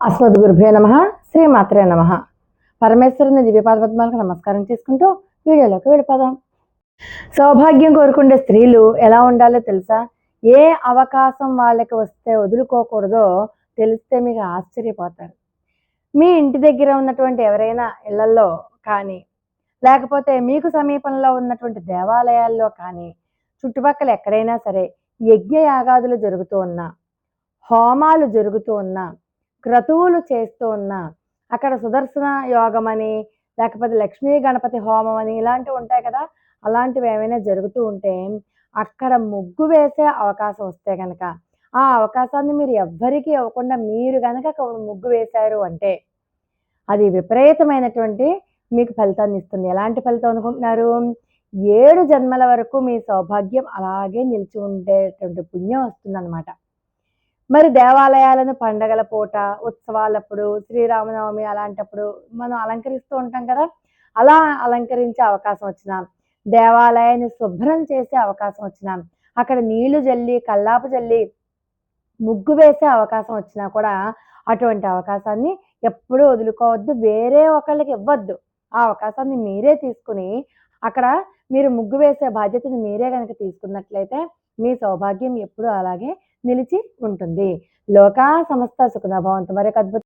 అస్మద్ గురుభే నమ శ్రీమాత్రే నమ. పరమేశ్వరుని దివ్యపాద పద్మాలకు నమస్కారం చేసుకుంటూ వీడియోలోకి వెళ్ళిపోదాం. సౌభాగ్యం కోరుకుండే స్త్రీలు ఎలా ఉండాలో తెలుసా? ఏ అవకాశం వాళ్ళకి వస్తే వదులుకోకూడదో తెలిస్తే మీకు ఆశ్చర్యపోతారు. మీ ఇంటి దగ్గర ఉన్నటువంటి ఎవరైనా ఇళ్ళలో కానీ లేకపోతే మీకు సమీపంలో ఉన్నటువంటి దేవాలయాల్లో కానీ చుట్టుపక్కల ఎక్కడైనా సరే యజ్ఞ యాగాదులు జరుగుతూ ఉన్నా హోమాలు జరుగుతూ ఉన్నా క్రతువులు చేస్తూ ఉన్నా అక్కడ సుదర్శన యోగం అని లేకపోతే లక్ష్మీ గణపతి హోమం అని ఇలాంటివి ఉంటాయి కదా అలాంటివి ఏమైనా జరుగుతూ ఉంటే అక్కడ ముగ్గు వేసే అవకాశం వస్తే కనుక ఆ అవకాశాన్ని మీరు ఎవ్వరికీ ఇవ్వకుండా మీరు కనుక ముగ్గు వేశారు అంటే అది విపరీతమైనటువంటి మీకు ఫలితాన్ని ఇస్తుంది. ఎలాంటి ఫలితం అనుకుంటున్నారు? ఏడు జన్మల వరకు మీ సౌభాగ్యం అలాగే నిలిచి ఉండేటువంటి పుణ్యం వస్తుందన్నమాట. మరి దేవాలయాలను పండగల పూట ఉత్సవాలప్పుడు శ్రీరామనవమి అలాంటప్పుడు మనం అలంకరిస్తూ ఉంటాం కదా అలా అలంకరించే అవకాశం వచ్చిన దేవాలయాన్ని శుభ్రం చేసే అవకాశం వచ్చిన అక్కడ నీళ్ళు జల్లి కల్లాపు జల్లి ముగ్గు వేసే అవకాశం వచ్చినా కూడా అటువంటి అవకాశాన్ని ఎప్పుడూ వదులుకోవద్దు వేరే ఒకళ్ళకి ఇవ్వద్దు. ఆ అవకాశాన్ని మీరే తీసుకుని అక్కడ మీరు ముగ్గు వేసే బాధ్యతను మీరే కనుక తీసుకున్నట్లయితే మీ సౌభాగ్యం ఎప్పుడూ అలాగే నిలిచి ఉంటుంది. లోకా సమస్త సుఖనభవంతు మరొక అద్భుత